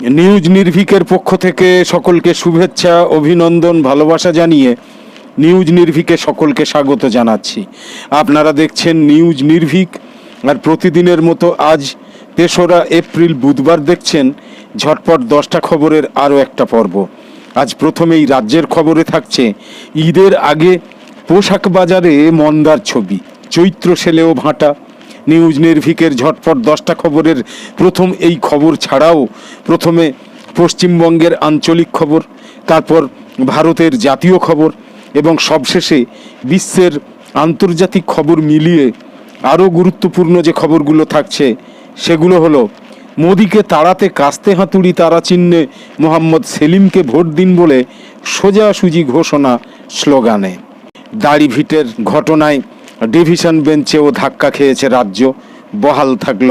News নির্ভিকের পক্ষ থেকে সকলকে শুভেচ্ছা, অভিনন্দন, ভালোবাসা জানিয়ে নিউজ নির্ভিকে সকলকে স্বাগত জানাচ্ছি। আপনারা দেখছেন নিউজ নির্ভিক, আর প্রতিদিনের মতো আজ তেসরা এপ্রিল বুধবার দেখছেন ঝটপট দশটা খবরের আরও একটা পর্ব। আজ প্রথমেই রাজ্যের খবরে থাকছে, ঈদের আগে পোশাক বাজারে মন্দার ছবি, চৈত্র সেলেও ভাঁটা নিউজ নির্ভিকের ঝটপট দশটা খবরের প্রথম এই খবর ছাড়াও প্রথমে পশ্চিমবঙ্গের আঞ্চলিক খবর, তারপর ভারতের জাতীয় খবর এবং সবশেষে বিশ্বের আন্তর্জাতিক খবর মিলিয়ে আরও গুরুত্বপূর্ণ যে খবরগুলো থাকছে সেগুলো হলো, মোদিকে তাড়াতে কাস্তে হাতুড়ি তারা চিহ্নে মোহাম্মদ সেলিমকে ভোট দিন বলে সোজাসুজি ঘোষণা স্লোগানে। দাড়ি ভিটের ঘটনায় ডিভিশন বেঞ্চেও ধাক্কা খেয়েছে রাজ্য। বহাল থাকল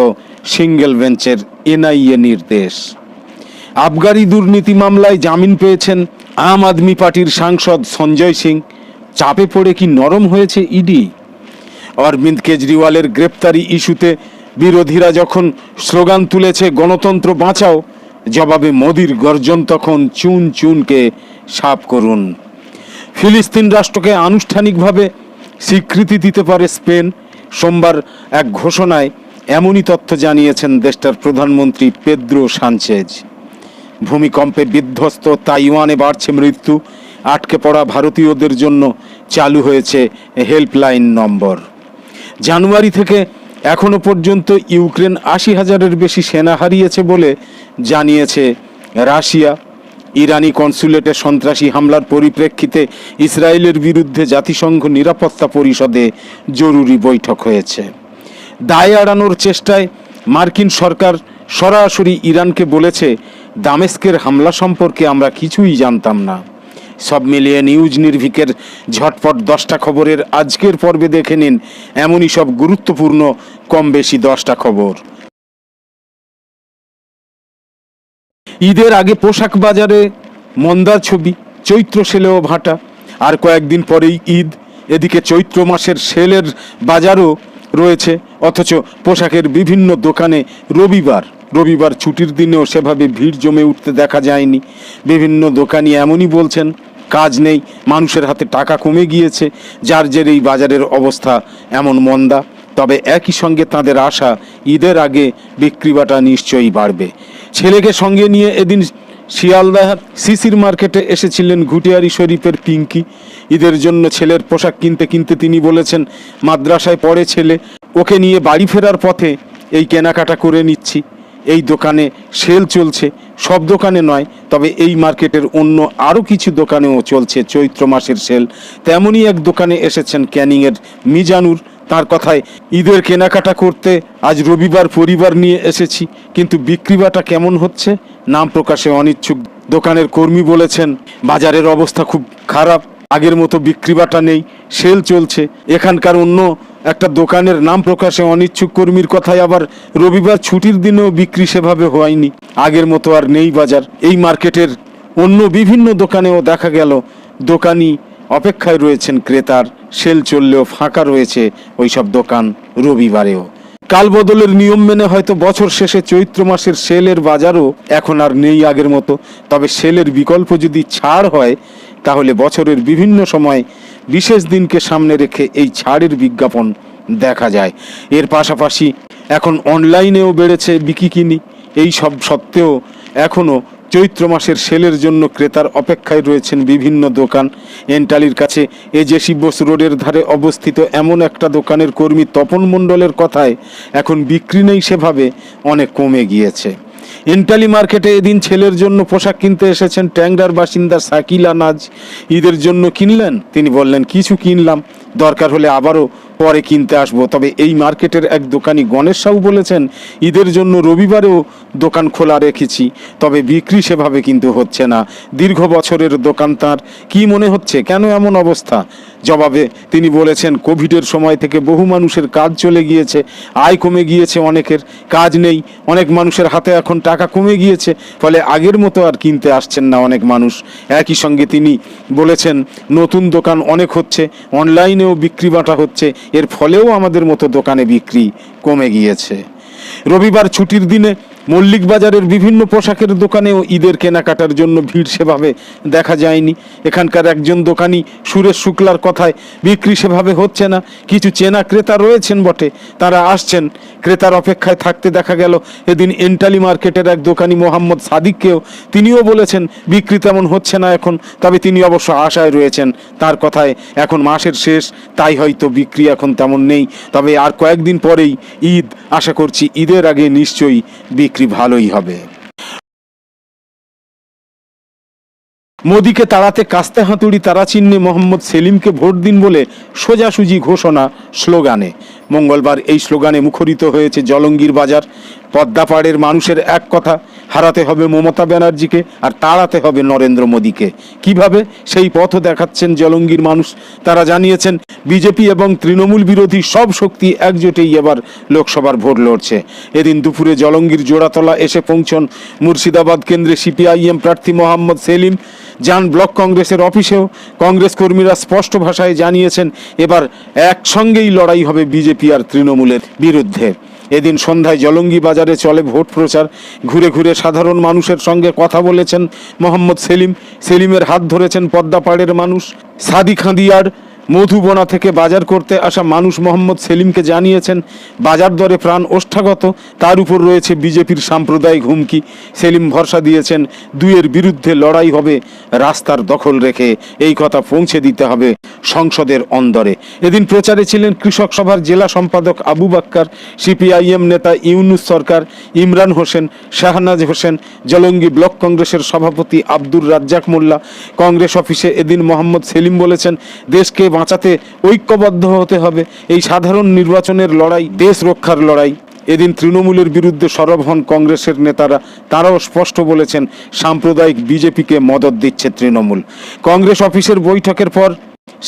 সিঙ্গেল বেঞ্চের এনআইএ নির্দেশ। আবগারি দুর্নীতি মামলায় জামিন পেয়েছেন আম আদমি পার্টির সাংসদ সঞ্জয় সিং। চাপে পড়ে কি নরম হয়েছে ইডি? অরবিন্দ কেজরিওয়ালের গ্রেপ্তারি ইস্যুতে বিরোধীরা যখন স্লোগান তুলেছে গণতন্ত্র বাঁচাও, জবাবে মোদির গর্জন তখন চুন চুনকে সাফ করুন। ফিলিস্তিন রাষ্ট্রকে আনুষ্ঠানিকভাবে স্বীকৃতি দিতে পারে স্পেন। সোমবার এক ঘোষণায় এমনই তথ্য জানিয়েছেন দেশটার প্রধানমন্ত্রী পেদ্রো সানচেজ। ভূমিকম্পে বিধ্বস্ত তাইওয়ানে বাড়ছে মৃত্যু। আটকে পড়া ভারতীয়দের জন্য চালু হয়েছে হেল্পলাইন নম্বর। জানুয়ারি থেকে এখনও পর্যন্ত ইউক্রেন আশি হাজারের বেশি সেনা হারিয়েছে বলে জানিয়েছে রাশিয়া। ইরানি কনসুলেটে সন্ত্রাসী হামলার পরিপ্রেক্ষিতে ইসরায়েলের বিরুদ্ধে জাতিসংঘ নিরাপত্তা পরিষদে জরুরি বৈঠক হয়েছে। দায় এড়ানোর চেষ্টায় মার্কিন সরকার সরাসরি ইরানকে বলেছে, দামেস্কের হামলা সম্পর্কে আমরা কিছুই জানতাম না সব মিলিয়ে নিউজ নির্ভিকের ঝটপট দশটা খবরের আজকের পর্বে দেখে নিন, এমনই সব গুরুত্বপূর্ণ, কম বেশি দশটা খবর। ঈদের আগে পোশাক বাজারে মন্দার ছবি, চৈত্র সেলেও ভাটা। আর কয়েকদিন পরেই ঈদ, এদিকে চৈত্র মাসের সেলের বাজারও রয়েছে, অথচ পোশাকের বিভিন্ন দোকানে রবিবার রবিবার ছুটির দিনেও সেভাবে ভিড় জমে উঠতে দেখা যায়নি। বিভিন্ন দোকানি এমনই বলছেন, কাজ নেই, মানুষের হাতে টাকা কমে গিয়েছে, যার জের এই বাজারের অবস্থা এমন মন্দা। তবে একই সঙ্গে তাদের আশা, ঈদের আগে বিক্রিবাটা নিশ্চয়ই বাড়বে। ছেলেকে সঙ্গে নিয়ে এদিন শিয়ালদাহার সিসির মার্কেটে এসেছিলেন ঘুটিয়ারি শরীফের পিঙ্কি। ঈদের জন্য ছেলের পোশাক কিনতে কিনতে তিনি বলেছেন, মাদ্রাসায় পড়ে ছেলে, ওকে নিয়ে বাড়ি ফেরার পথে এই কেনাকাটা করে নিচ্ছি। এই দোকানে সেল চলছে, সব দোকানে নয়, তবে এই মার্কেটের অন্য আরও কিছু দোকানেও চলছে চৈত্র মাসের সেল। তেমনই এক দোকানে এসেছেন ক্যানিংয়ের মিজানুর। তার কথায়, ঈদের কেনাকাটা করতে আজ রবিবার পরিবার নিয়ে এসেছি, কিন্তু বিক্রিবাটা কেমন হচ্ছে? নাম প্রকাশে অনিচ্ছুক। দোকানের কর্মী বলেছেন, বাজারের অবস্থা খুব খারাপ, আগের মতো বিক্রিবাটা নেই, সেল চলছে। এখানকার অন্য একটা দোকানের নাম প্রকাশে অনিচ্ছুক কর্মীর কথায় আবার রবিবার ছুটির দিনেও বিক্রি সেভাবে হয়নি। আগের মতো আর নেই বাজার। এই মার্কেটের অন্য বিভিন্ন দোকানেও দেখা গেল, দোকানি অপেক্ষায় রয়েছেন ক্রেতার, সেল চললেও ফাঁকা রয়েছে ওই সব দোকান রবিবারেও। কাল বদলের নিয়ম মেনে হয়তো বছর শেষে চৈত্র মাসের সেলের বাজারও এখন আর নেই আগের মতো। তবে সেলের বিকল্প যদি ছাড় হয়, তাহলে বছরের বিভিন্ন সময় বিশেষ দিনকে সামনে রেখে এই ছাড়ের বিজ্ঞাপন দেখা যায়। এর পাশাপাশি এখন অনলাইনেও বেড়েছে বিকিকিনি এই সব সত্ত্বেও এখনও চৈত্র মাসের সেলের জন্য ক্রেতার অপেক্ষায় রয়েছেন বিভিন্ন দোকান। এন্টালির কাছে এজেসি বোস রোডের ধারে অবস্থিত এমন একটা দোকানের কর্মী তপন মণ্ডলের কথায় এখন বিক্রি নেই সেভাবে, অনেক কমে গিয়েছে। এন্টালি মার্কেটে এদিন ছেলের জন্য পোশাক কিনতে এসেছেন ট্যাংরার বাসিন্দা সাকিল আনাজ ঈদের জন্য কিনলেন? তিনি বললেন, কিছু কিনলাম, দরকার হলে আবারও পরে কিনতে আসব। তবে এই মার্কেটের এক দোকানি গণেশ সাহু বলেছেন, ঈদের জন্য রবিবারেও দোকান খোলা রেখেছি, তবে বিক্রি সেভাবে কিন্তু হচ্ছে না। দীর্ঘ বছরের দোকান তাঁর। কী মনে হচ্ছে? কেন এমন অবস্থা? জবাবে তিনি বলেছেন, কোভিডের সময় থেকে বহু মানুষের কাজ চলে গিয়েছে, আয় কমে গিয়েছে অনেকের, কাজ নেই, অনেক মানুষের হাতে এখন টাকা কমে গিয়েছে, ফলে আগের মতো আর কিনতে আসছেন না অনেক মানুষ। একই সঙ্গে তিনি বলেছেন, নতুন দোকান অনেক হচ্ছে, অনলাইনেও বিক্রি বাটা হচ্ছে, এর ফলেও আমাদের মতো দোকানে বিক্রি কমে গিয়েছে। রবিবার ছুটির দিনে মল্লিক বাজারের বিভিন্ন পোশাকের দোকানেও ঈদের কেনাকাটার জন্য ভিড় সেভাবে দেখা যায়নি। এখানকার একজন দোকানি সুরেশ শুক্লার কথায়, বিক্রি সেভাবে হচ্ছে না, কিছু চেনা ক্রেতা রয়েছেন বটে, তারা আসছেন। ক্রেতার অপেক্ষায় থাকতে দেখা গেল, এদিন এন্টালি মার্কেটের এক দোকানি মোহাম্মদ সাদিককেও তিনিও বলেছেন, বিক্রি তেমন হচ্ছে না এখন। তবে তিনি অবশ্য আশায় রয়েছেন, তার কথায়, এখন মাসের শেষ, তাই হয়তো বিক্রি এখন তেমন নেই। তবে আর কয়েকদিন পরেই ঈদ আশা করছি ঈদের আগে নিশ্চয়ই বিক্রি ভালোই হবে। মোদীকে তাড়াতে কাস্তে হাতুড়ি তারা চিহ্নে মোহাম্মদ সেলিমকে ভোট দিন বলে সোজাসুজি ঘোষণা স্লোগানে। মঙ্গলবার এই স্লোগানে মুখরিত হয়েছে জলঙ্গির বাজার। পদ্মাপাড়ের মানুষের এক কথা, হারাতে হবে মমতা ব্যানার্জিকে আর তাড়াতে হবে নরেন্দ্র মোদীকে। কীভাবে? সেই পথও দেখাচ্ছেন জলঙ্গির মানুষ। তারা জানিয়েছেন, বিজেপি এবং তৃণমূল বিরোধী সব শক্তি একজোটেই এবার লোকসভার ভোট লড়ছে। এদিন দুপুরে জলঙ্গির জোড়াতলা এসে পৌঁছন মুর্শিদাবাদ কেন্দ্রে সিপিআইএম প্রার্থী মোহাম্মদ সেলিম। যান ব্লক কংগ্রেসের অফিসেও কংগ্রেস কর্মীরা স্পষ্ট ভাষায় জানিয়েছেন, এবার একসঙ্গেই লড়াই হবে বিজেপি আর তৃণমূলের বিরুদ্ধে। এদিন সন্ধ্যায় জলঙ্গি বাজারে চলে ভোট প্রচার। ঘুরে ঘুরে সাধারণ মানুষের সঙ্গে কথা বলেছেন মোহাম্মদ সেলিম। সেলিমের হাত ধরেছেন পদ্মাপাড়ের মানুষ। সাদি খাঁদিয়ার মধুবনা থেকে বাজার করতে আসা মানুষ মোহাম্মদ সেলিমকে জানিয়েছেন, বাজার দরে প্রাণ ওষ্ঠাগত, তার উপর রয়েছে বিজেপির সাম্প্রদায়িক হুমকি। সেলিম ভরসা দিয়েছেন, দুইয়ের বিরুদ্ধে লড়াই হবে, রাস্তার দখল রেখে এই কথা পৌঁছে দিতে হবে সংসদের অন্দরে। এদিন প্রচারে ছিলেন কৃষক সভার জেলা সম্পাদক আবু বাক্কার, সিপিআইএম নেতা ইউনুস সরকার, ইমরান হোসেন, শাহনাজ হোসেন, জলঙ্গি ব্লক কংগ্রেসের সভাপতি আব্দুর রাজ্জাক মোল্লা। কংগ্রেস অফিসে এদিন মোহাম্মদ সেলিম বলেছেন, দেশকে বাঁচাতে ঐক্যবদ্ধ হতে হবে। এই সাধারণ নির্বাচনের লড়াই, দেশ রক্ষার লড়াই। এদিন তৃণমূলের বিরুদ্ধে সরব হন কংগ্রেসের নেতারা। তারাও স্পষ্ট বলেছেন, সাম্প্রদায়িক বিজেপিকে মদত দিচ্ছে তৃণমূল। কংগ্রেস অফিসের বৈঠকের পর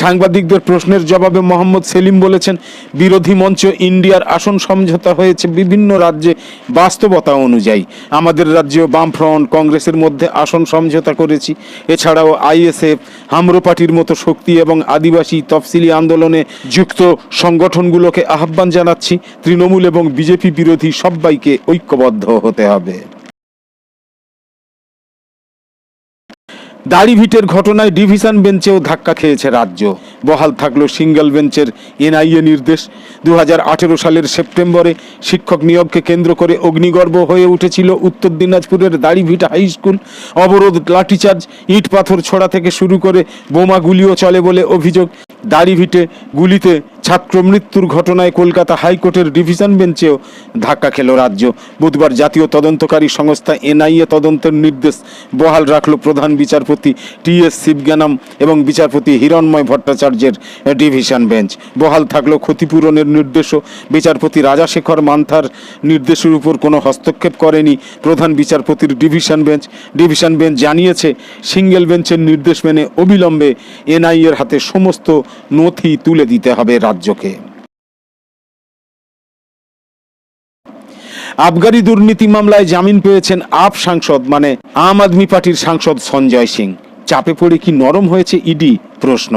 সাংবাদিকদের প্রশ্নের জবাবে মোহাম্মদ সেলিম বলেছেন, বিরোধী মঞ্চ ইন্ডিয়ার আসন সমঝোতা হয়েছে বিভিন্ন রাজ্যে বাস্তবতা অনুযায়ী। আমাদের রাজ্যেও বামফ্রন্ট কংগ্রেসের মধ্যে আসন সমঝোতা করেছি। এছাড়াও আইএসএফ, হামরো পার্টির মতো শক্তি এবং আদিবাসী তফসিলি আন্দোলনে যুক্ত সংগঠনগুলোকে আহ্বান জানাচ্ছি। তৃণমূল এবং বিজেপি বিরোধী সবাইকে ঐক্যবদ্ধ হতে হবে। দাড়িভিটের ঘটনায় ডিভিশন বেঞ্চেও ধাক্কা খেয়েছে রাজ্য। বহাল থাকল সিঙ্গেল বেঞ্চের এনআইএ নির্দেশ। দু হাজার আঠেরো সালের সেপ্টেম্বরে শিক্ষক নিয়োগকে কেন্দ্র করে অগ্নিগর্ভ হয়ে উঠেছিল উত্তর দিনাজপুরের দাড়িভিট হাই স্কুল। অবরোধ, লাঠিচার্জ ইট পাথর ছোড়া থেকে শুরু করে বোমা গুলিও চলে বলে অভিযোগ। দাড়িভিটে গুলিতে ছাত্র মৃত্যুর ঘটনায় কলকাতা হাইকোর্টের ডিভিশন বেঞ্চেও ধাক্কা খেল রাজ্য। বুধবার জাতীয় তদন্তকারী সংস্থা এনআইএ তদন্তের নির্দেশ বহাল রাখল প্রধান বিচারপতি টি এস শিবজ্ঞানম এবং বিচারপতি হিরণময় ভট্টাচার্যের ডিভিশন বেঞ্চ। বহাল থাকল ক্ষতিপূরণের নির্দেশও। বিচারপতি রাজাশেখর মান্থার নির্দেশের উপর কোনো হস্তক্ষেপ করেনি প্রধান বিচারপতির ডিভিশন বেঞ্চ। ডিভিশন বেঞ্চ জানিয়েছে, সিঙ্গেল বেঞ্চের নির্দেশ মেনে অবিলম্বে এনআইএর হাতে সমস্ত নথি তুলে দিতে হবে রাজ্যকে। আবগারি দুর্নীতি মামলায় জামিন পেয়েছেন আপ সাংসদ মানে আম আদমি পার্টির সাংসদ সঞ্জয় সিং। চাপে পড়ে কি নরম হয়েছে ইডি? প্রশ্ন।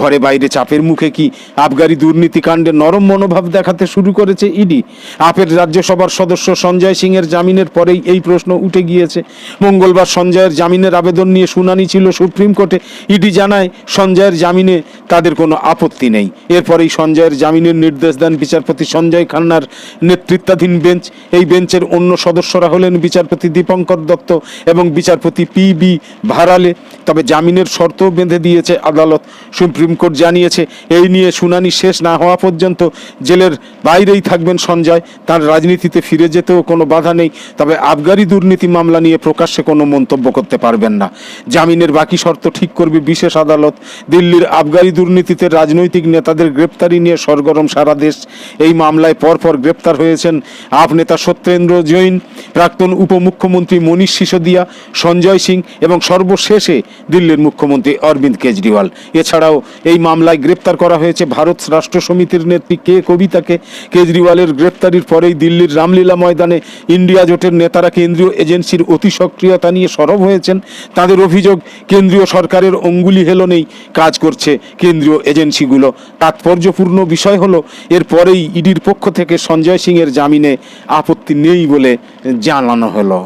ঘরে বাইরে চাপের মুখে কি আবগারি দুর্নীতি কাণ্ডে নরম মনোভাব দেখাতে শুরু করেছে ইডি? আপের রাজ্যসভার সদস্য সঞ্জয় সিং এর জামিনের পরেই এই প্রশ্ন উঠে গিয়েছে। মঙ্গলবার সঞ্জয়ের জামিনের আবেদন নিয়ে শুনানি ছিল সুপ্রিম কোর্টে। ইডি জানায়, সঞ্জয়ের জামিনে তাদের কোনো আপত্তি নেই। এরপরেই সঞ্জয়ের জামিনের নির্দেশ দেন বিচারপতি সঞ্জয় খান্নার নেতৃত্বাধীন বেঞ্চ। এই বেঞ্চের অন্য সদস্যরা হলেন বিচারপতি দীপঙ্কর দত্ত এবং বিচারপতি পি বি ভারালে। তবে জামিনের শর্ত বেঁধে দিয়েছে আদালত সুপ্রিম কোর্ট জানিয়েছে, এই নিয়ে শুনানি শেষ না হওয়া পর্যন্ত জেলের বাইরেই থাকবেন সঞ্জয়। তার রাজনীতিতে ফিরে যেতেও কোনো বাধা নেই, তবে আবগারি দুর্নীতি মামলা নিয়ে প্রকাশ্যে কোনো মন্তব্য করতে পারবেন না। জামিনের বাকি শর্ত ঠিক করবে বিশেষ আদালত। দিল্লির আবগারি দুর্নীতিতে রাজনৈতিক নেতাদের গ্রেপ্তারি নিয়ে সরগরম সারা দেশ। এই মামলায় পরপর গ্রেপ্তার হয়েছেন আপ নেতা সত্যেন্দ্র জৈন, প্রাক্তন উপমুখ্যমন্ত্রী মনীষ সিসোদিয়া, সঞ্জয় সিং এবং সর্বশেষে দিল্লির মুখ্যমন্ত্রী অরবিন্দ কেজরিওয়াল। এছাড়াও এই মামলায় গ্রেপ্তার করা হয়েছে ভারত রাষ্ট্র সমিতির নেত্রী কে কবিতাকে। কেজরিওয়ালের গ্রেপ্তারির পরেই দিল্লির রামলীলা ময়দানে ইন্ডিয়া জোটের নেতারা কেন্দ্রীয় এজেন্সির অতি সক্রিয়তা নিয়ে সরব হয়েছেন। তাদের অভিযোগ, কেন্দ্রীয় সরকারের অঙ্গুলি হেলনেই কাজ করছে কেন্দ্রীয় এজেন্সিগুলো। তাৎপর্যপূর্ণ বিষয় হলো এরপরেই ইডির পক্ষ থেকে সঞ্জয় সিংয়ের জামিনে আপত্তি নেই বলে জানানো হলো।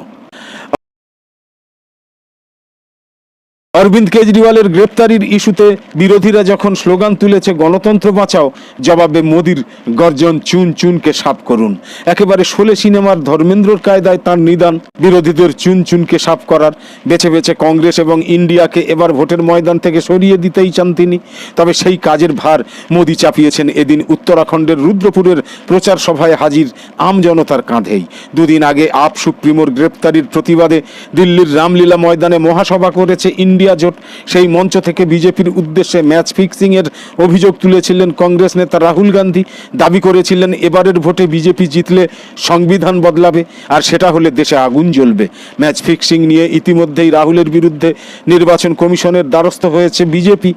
অরবিন্দ কেজরিওয়ালের গ্রেপ্তারির ইস্যুতে বিরোধীরা যখন স্লোগান তুলেছে, গণতন্ত্র বাঁচাও জবাবে মোদির গর্জন, চুন চুনকে সাফ করুন একেবারে শোলে সিনেমার ধর্মেন্দ্রর কায়দায় তার নিদান, বিরোধীদের চুন চুনকে সাফ করার বেছে বেছে কংগ্রেস এবং ইন্ডিয়াকে এবার ভোটের ময়দান থেকে সরিয়ে দিতেই চান তিনি। তবে সেই কাজের ভার মোদি চাপিয়েছেন এদিন উত্তরাখণ্ডের রুদ্রপুরের প্রচার সভায় হাজির আম জনতার কাঁধেই। দুদিন আগে আপ সুপ্রিমোর গ্রেপ্তারির প্রতিবাদে দিল্লির রামলীলা ময়দানে মহাসভা করেছে ইন্ডিয়া। জোট। সেই মঞ্চ থেকে বিজেপির উদ্দেশ্যে ম্যাচ ফিক্সিং এর অভিযোগ তুলেছিলেন কংগ্রেস নেতা রাহুল গান্ধী। দাবি করেছিলেন, এবারের ভোটে বিজেপি জিতলে সংবিধান বদলাবে, আর সেটা হলে দেশে আগুন জ্বলবে। ম্যাচ ফিক্সিং নিয়ে ইতিমধ্যেই রাহুলের বিরুদ্ধে নির্বাচন কমিশনের দ্বারস্থ হয়েছে বিজেপি,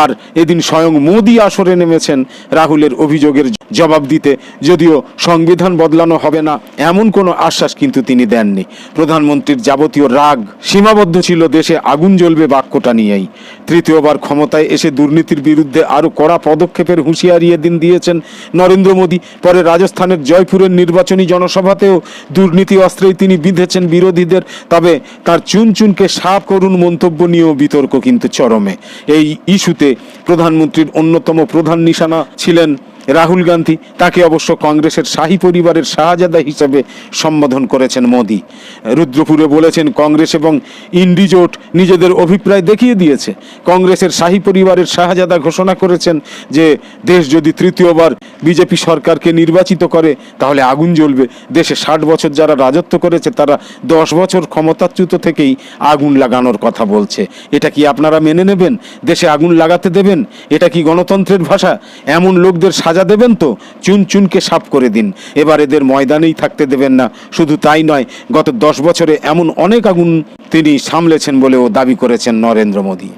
আর এদিন স্বয়ং মোদি আসরে নেমেছেন রাহুলের অভিযোগের জবাব দিতে। যদিও সংবিধান বদলানো হবে না, এমন কোনো আশ্বাস কিন্তু তিনি দেননি। প্রধানমন্ত্রীর যাবতীয় রাগ সীমাবদ্ধ ছিল, দেশে আগুন জ্বলবে বাক্যটা নিয়েই। তৃতীয়বার ক্ষমতায় এসে দুর্নীতির বিরুদ্ধে আরও কড়া পদক্ষেপের হুঁশিয়ারি এদিন দিয়েছেন নরেন্দ্র মোদী। পরে রাজস্থানের জয়পুরের নির্বাচনী জনসভাতেও দুর্নীতি অস্ত্রেই তিনি বিঁধেছেন বিরোধীদের। তবে তার চুন চুনকে সাপ করুন মন্তব্য নিয়েও বিতর্ক কিন্তু চরমে। এই ইস্যুতে প্রধানমন্ত্রীর অন্যতম প্রধান নিশানা ছিলেন রাহুল গান্ধী তাকে অবশ্য কংগ্রেসের শাহী পরিবারের শাহজাদা হিসেবে সম্বোধন করেছেন মোদি। রুদ্রপুরে বলেছেন, কংগ্রেস এবং ইন্ডিজোট নিজেদের অভিপ্রায় দেখিয়ে দিয়েছে। কংগ্রেসের শাহী পরিবারের শাহজাদা ঘোষণা করেছেন যে, দেশ যদি তৃতীয়বার বিজেপি সরকারকে নির্বাচিত করে, তাহলে আগুন জ্বলবে। দেশে ষাট বছর যারা রাজত্ব করেছে, তারা দশ বছর ক্ষমতাচ্যুত থেকেই আগুন লাগানোর কথা বলছে। এটা কি আপনারা মেনে নেবেন? দেশে আগুন লাগাতে দেবেন? এটা কি গণতন্ত্রের ভাষা? এমন লোকদের সাজা দেবেন তো? চুন চুনকে সাফ করে দিন। এবার এদের ময়দানেই থাকতে দেবেন না। শুধু তাই নয়, গত দশ বছরে এমন অনেক আগুন তিনি সামলেছেন বলেও দাবি করেছেন নরেন্দ্র মোদী।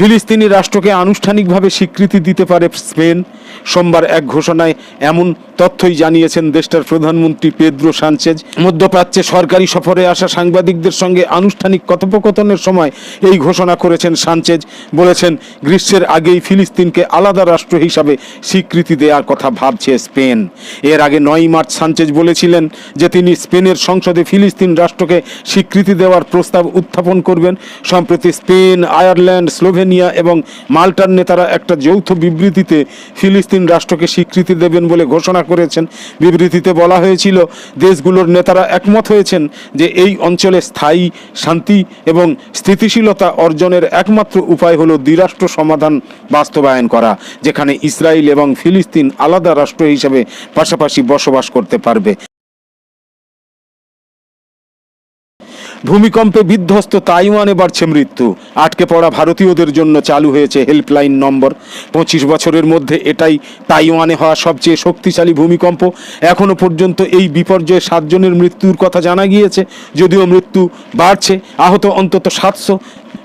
ফিলিস্তিনি রাষ্ট্রকে আনুষ্ঠানিকভাবে স্বীকৃতি দিতে পারে স্পেন। সোমবার এক ঘোষণায় এমন তথ্যই জানিয়েছেন দেশটার প্রধানমন্ত্রী পেদ্রো সানচেজ। মধ্যপ্রাচ্যে সরকারি সফরে আসা সাংবাদিকদের সঙ্গে আনুষ্ঠানিক কথোপকথনের সময় এই ঘোষণা করেছেন সানচেজ। বলেছেন, গ্রীষ্মের আগেই ফিলিস্তিনকে আলাদা রাষ্ট্র হিসাবে স্বীকৃতি দেওয়ার কথা ভাবছে স্পেন। এর আগে নয় মার্চ সানচেজ বলেছিলেন যে তিনি স্পেনের সংসদে ফিলিস্তিন রাষ্ট্রকে স্বীকৃতি দেওয়ার প্রস্তাব উত্থাপন করবেন। সম্প্রতি স্পেন, আয়ারল্যান্ড, স্লোভেনিয়া এবং মাল্টার নেতারা একটা যৌথ বিবৃতিতে ফিলিস্তিন রাষ্ট্রকে স্বীকৃতি দেবেন বলে ঘোষণা করেছেন। বিবৃতিতে বলা হয়েছিল, দেশগুলোর নেতারা একমত হয়েছেন যে এই অঞ্চলে স্থায়ী শান্তি এবং স্থিতিশীলতা অর্জনের একমাত্র উপায় হলো দ্বিরাষ্ট্র সমাধান বাস্তবায়ন করা, যেখানে ইসরায়েল এবং ফিলিস্তিন আলাদা রাষ্ট্র হিসেবে পাশাপাশি বসবাস করতে পারবে। ভূমিকম্পে বিধ্বস্ত তাইওয়ানে বাড়ছে মৃত্যু। আটকে পড়া ভারতীয়দের জন্য চালু হয়েছে হেল্পলাইন নম্বর। পঁচিশ বছরের মধ্যে এটাই তাইওয়ানে হওয়া সবচেয়ে শক্তিশালী ভূমিকম্প। এখনও পর্যন্ত এই বিপর্যয়ে সাতজনের মৃত্যুর কথা জানা গিয়েছে, যদিও মৃত্যু বাড়ছে। আহত অন্তত সাতশো।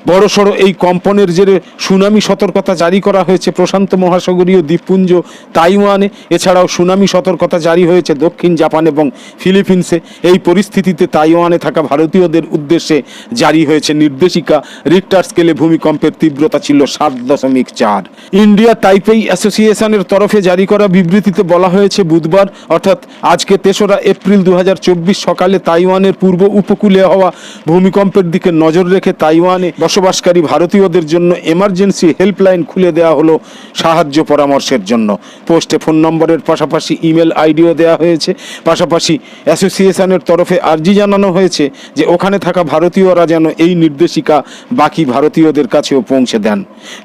বড়সড় এই কম্পনের জেরে সুনামি সতর্কতা জারি করা হয়েছে প্রশান্ত মহাসাগরীয় দ্বীপপুঞ্জ, তাইওয়ানে। এছাড়াও সুনামি সতর্কতা জারি হয়েছে দক্ষিণ জাপান এবং ফিলিপিন্সে। এই পরিস্থিতিতে তাইওয়ানে থাকা ভারতীয়দের উদ্দেশ্যে জারি হয়েছে নির্দেশিকা। রিক্টার স্কেলে ভূমিকম্পের তীব্রতা ছিল সাত দশমিক চার। ইন্ডিয়া তাইপেই অ্যাসোসিয়েশনের তরফে জারি করা বিবৃতিতে বলা হয়েছে, বুধবার, অর্থাৎ আজকে তেসরা এপ্রিল দু হাজার চব্বিশ সকালে তাইওয়ানের পূর্ব উপকূলে হওয়া ভূমিকম্পের দিকে নজর রেখে তাইওয়ানে বসবাসকারী ভারতীয়দের জন্য এমার্জেন্সি হেল্পলাইন খুলে দেওয়া হলো সাহায্য পরামর্শের জন্য। পোস্টে ফোন নম্বরের পাশাপাশি ইমেল আইডিও দেওয়া হয়েছে। পাশাপাশি অ্যাসোসিয়েশনের তরফে আর্জি জানানো হয়েছে যে ওখানে থাকা ভারতীয়রা যেন এই নির্দেশিকা বাকি ভারতীয়দের কাছেও পৌঁছে দেন।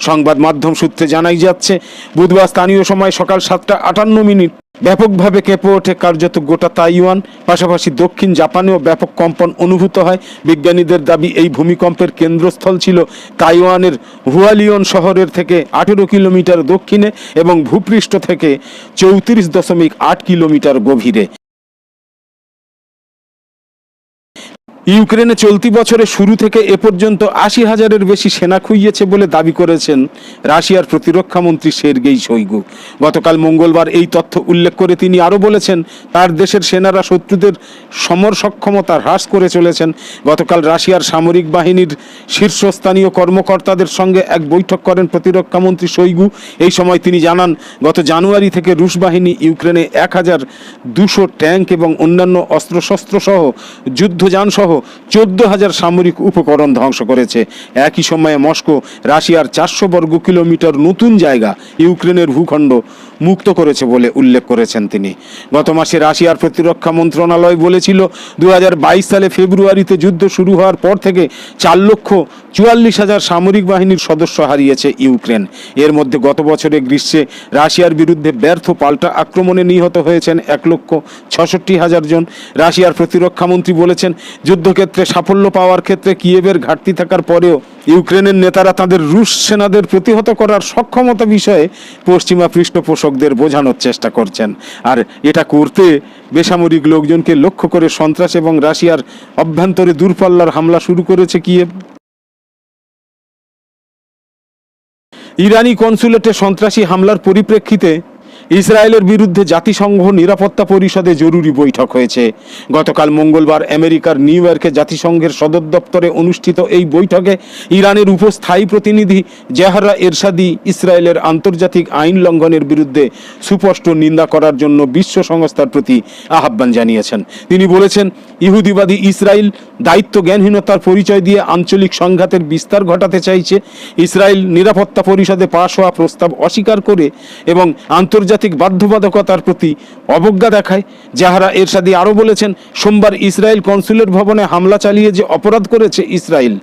সংবাদ মাধ্যম সূত্রে জানাই যাচ্ছে, বুধবার স্থানীয় সময় সকাল সাতটা আটান্ন মিনিট ব্যাপকভাবে কেঁপে ওঠে কার্যত গোটা তাইওয়ান, পাশাপাশি দক্ষিণ জাপানেও ব্যাপক কম্পন অনুভূত হয়। বিজ্ঞানীদের দাবি, এই ভূমিকম্পের কেন্দ্রস্থল ছিল তাইওয়ানের হুয়ালিয়ন শহরের থেকে আঠেরো কিলোমিটার দক্ষিণে এবং ভূপৃষ্ঠ থেকে চৌত্রিশ দশমিক আট কিলোমিটার গভীরে। ইউক্রেনে চলতি বছরের শুরু থেকে এ পর্যন্ত আশি হাজারের বেশি সেনা খুইয়েছে বলে দাবি করেছেন রাশিয়ার প্রতিরক্ষা মন্ত্রী সের্গেই শৈগু। গতকাল মঙ্গলবার এই তথ্য উল্লেখ করে তিনি আরও বলেছেন, তার দেশের সেনারা শত্রুদের সমর সক্ষমতা হ্রাস করে চলেছেন। গতকাল রাশিয়ার সামরিক বাহিনীর শীর্ষস্থানীয় কর্মকর্তাদের সঙ্গে এক বৈঠক করেন প্রতিরক্ষা মন্ত্রী শৈগু। এই সময় তিনি জানান, গত জানুয়ারি থেকে রুশ বাহিনী ইউক্রেনে এক হাজার দুশো ট্যাঙ্ক এবং অন্যান্য অস্ত্রশস্ত্র সহ যুদ্ধযান সহ চোদ্দ হাজার সামরিক উপকরণ ধ্বংস করেছে। একই সময়ে মস্কো রাশিয়ার চারশো বর্গ কিলোমিটার নতুন জায়গা ইউক্রেনের ভূখণ্ড মুক্ত করেছে বলে উল্লেখ করেছেন তিনি। গত মাসে রাশিয়ার প্রতিরক্ষা মন্ত্রণালয় বলেছিল দু সালে ফেব্রুয়ারিতে যুদ্ধ শুরু হওয়ার পর থেকে চার লক্ষ চুয়াল্লিশ হাজার সামরিক বাহিনীর সদস্য হারিয়েছে ইউক্রেন। এর মধ্যে গত বছরে গ্রীষ্মে রাশিয়ার বিরুদ্ধে ব্যর্থ পাল্টা আক্রমণে নিহত হয়েছেন এক লক্ষ ছষট্টি হাজার জন। রাশিয়ার প্রতিরক্ষা মন্ত্রী বলেছেন যুদ্ধক্ষেত্রে সাফল্য পাওয়ার ক্ষেত্রে কিয়েভের ঘাটতি থাকার পরেও ইউক্রেনের নেতারা তাদের রুশ সেনাদের প্রতিহত করার সক্ষমতা বিষয়ে পশ্চিমা পৃষ্ঠপোষকদের বোঝানোর চেষ্টা করছেন। আর এটা করতে বেসামরিক লোকজনকে লক্ষ্য করে সন্ত্রাস এবং রাশিয়ার অভ্যন্তরে দূরপাল্লার হামলা শুরু করেছে কিয়েভ। ইরানি কনসুলেটে সন্ত্রাসী হামলার পরিপ্রেক্ষিতে ইসরায়েলের বিরুদ্ধে জাতিসংঘ নিরাপত্তা পরিষদে জরুরি বৈঠক হয়েছে। গতকাল মঙ্গলবার আমেরিকার নিউ ইয়র্কে জাতিসংঘের সদর দপ্তরে অনুষ্ঠিত এই বৈঠকে ইরানের উপস্থায়ী প্রতিনিধি জেহারা এরশাদি ইসরায়েলের আন্তর্জাতিক আইন লঙ্ঘনের বিরুদ্ধে সুস্পষ্ট নিন্দা করার জন্য বিশ্ব সংস্থার প্রতি আহ্বান জানিয়েছেন। তিনি বলেছেন, ইহুদিবাদী ইসরায়েল দায়িত্ব জ্ঞানহীনতার পরিচয় দিয়ে আঞ্চলিক সংঘাতের বিস্তার ঘটাতে চাইছে। ইসরায়েল নিরাপত্তা পরিষদে পাশ হওয়া প্রস্তাব অস্বীকার করে এবং আন্তর্জাতিক বাধ্যবাধকতার প্রতি অবজ্ঞা দেখায়। যাহারা এরশাদি আরও বলেছেন, সোমবার ইসরায়েল কনসুলেট ভবনে হামলা চালিয়ে যে অপরাধ করেছে ইসরায়েল,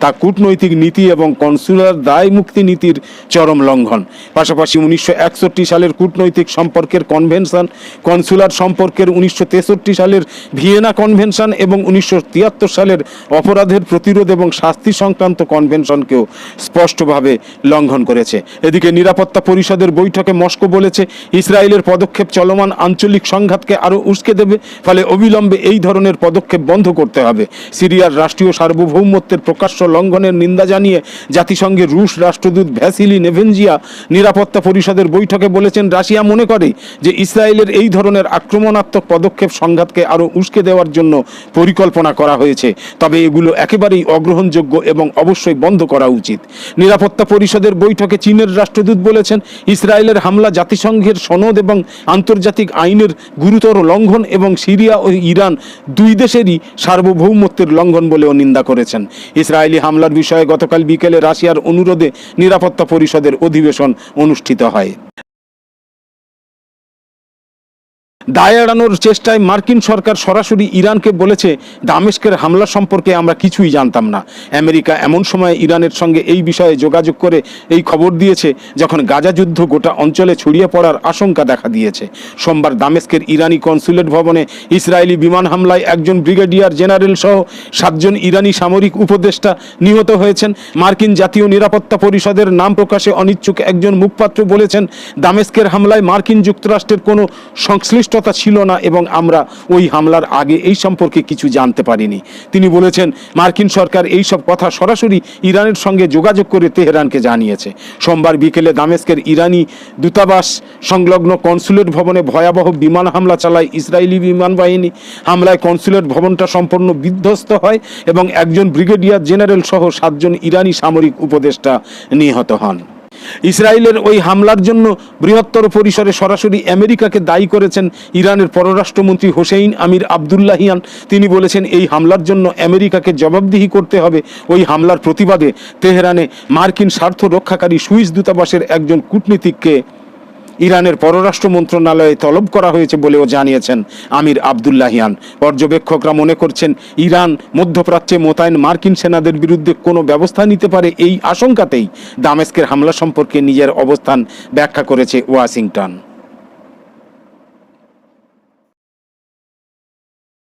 তা কূটনৈতিক নীতি এবং কনসুলার দায় মুক্তি নীতির চরম লঙ্ঘন। পাশাপাশি উনিশশো একষট্টি সালের কূটনৈতিক সম্পর্কের কনভেনশন, কনসুলার সম্পর্কের উনিশশো তেষট্টি সালের ভিয়েনা কনভেনশন এবং উনিশশো তিয়াত্তর সালের অপরাধের প্রতিরোধ এবং শাস্তি সংক্রান্ত কনভেনশনকেও স্পষ্টভাবে লঙ্ঘন করেছে। এদিকে নিরাপত্তা পরিষদের বৈঠকে মস্কো বলেছে ইসরায়েলের পদক্ষেপ চলমান আঞ্চলিক সংঘাতকে আরও উস্কে দেবে, ফলে অবিলম্বে এই ধরনের পদক্ষেপ বন্ধ করতে হবে। সিরিয়ার রাষ্ট্রীয় সার্বভৌমত্বের প্রকাশ্য লঙ্ঘনের নিন্দা জানিয়ে জাতিসংঘের রুশ রাষ্ট্রদূত ভ্যাসিলি নেভেনজিয়া নিরাপত্তা পরিষদের বৈঠকে বলেছেন, রাশিয়া মনে করে যে ইসরায়েলের এই ধরনের আক্রমণাত্মক পদক্ষেপ সংঘাতকে আরও উস্কে দেওয়ার জন্য পরিকল্পনা করা হয়েছে। তবে এগুলো একেবারেই অগ্রহণযোগ্য এবং অবশ্যই বন্ধ করা উচিত। নিরাপত্তা পরিষদের বৈঠকে চীনের রাষ্ট্রদূত বলেছেন, ইসরায়েলের হামলা জাতিসংঘের সনদ এবং আন্তর্জাতিক আইনের গুরুতর লঙ্ঘন এবং সিরিয়া ও ইরান দুই দেশেরই সার্বভৌমত্বের লঙ্ঘন বলেও নিন্দা করেছেন। ইসরায়েলি হামলার বিষয়ে গতকাল বিকেলে রাশিয়ার অনুরোধে নিরাপত্তা পরিষদের অধিবেশন অনুষ্ঠিত হয়। দায় এড়ানোর চেষ্টায় মার্কিন সরকার সরাসরি ইরানকে বলেছে, দামেস্কের হামলা সম্পর্কে আমরা কিছুই জানতাম না। আমেরিকা এমন সময় ইরানের সঙ্গে এই বিষয়ে যোগাযোগ করে এই খবর দিয়েছে, যখন গাজা যুদ্ধ গোটা অঞ্চলে ছড়িয়ে পড়ার আশঙ্কা দেখা দিয়েছে। সোমবার দামেস্কের ইরানি কনসুলেট ভবনে ইসরায়েলি বিমান হামলায় একজন ব্রিগেডিয়ার জেনারেল সহ সাতজন ইরানি সামরিক উপদেষ্টা নিহত হয়েছেন। মার্কিন জাতীয় নিরাপত্তা পরিষদের নাম প্রকাশে অনিচ্ছুক একজন মুখপাত্র বলেছেন, দামেস্কের হামলায় মার্কিন যুক্তরাষ্ট্রের কোনো সংশ্লিষ্টতা ছিল না এবং আমরা ওই হামলার আগে এই সম্পর্কে কিছু জানতে পারিনি। তিনি বলেছেন, মার্কিন সরকার এই সব কথা সরাসরি ইরানের সঙ্গে যোগাযোগ করে তেহরানকে জানিয়েছে। সোমবার বিকেলে দামেস্কের ইরানি দূতাবাস সংলগ্ন কনসুলেট ভবনে ভয়াবহ বিমান হামলা চালায় ইসরায়েলি বিমান বাহিনী। হামলায় কনসুলেট ভবনটা সম্পূর্ণ বিধ্বস্ত হয় এবং একজন ব্রিগেডিয়ার জেনারেল সহ সাতজন ইরানি সামরিক উপদেষ্টা নিহত হন। ইসরায়েলের ওই হামলার জন্য বৃহত্তর পরিসরে সরাসরি আমেরিকাকে দায়ী করেছেন ইরানের পররাষ্ট্রমন্ত্রী হোসেইন আমির আবদুল্লাহিয়ান। তিনি বলেছেন, এই হামলার জন্য আমেরিকাকে জবাবদিহি করতে হবে। ওই হামলার প্রতিবাদে তেহরানে মার্কিন স্বার্থ রক্ষাকারী সুইস দূতাবাসের একজন কূটনীতিককে ইরানের পররাষ্ট্র মন্ত্রণালয়ে তলব করা হয়েছে বলেও জানিয়েছেন আমির আবদুল্লাহিয়ান। পর্যবেক্ষকরা মনে করছেন, ইরান মধ্যপ্রাচ্যে মোতায়েন মার্কিন সেনাদের বিরুদ্ধে কোনো ব্যবস্থা নিতে পারে এই আশঙ্কাতেই দামেস্কের হামলা সম্পর্কে নিজের অবস্থান ব্যাখ্যা করেছে ওয়াশিংটন।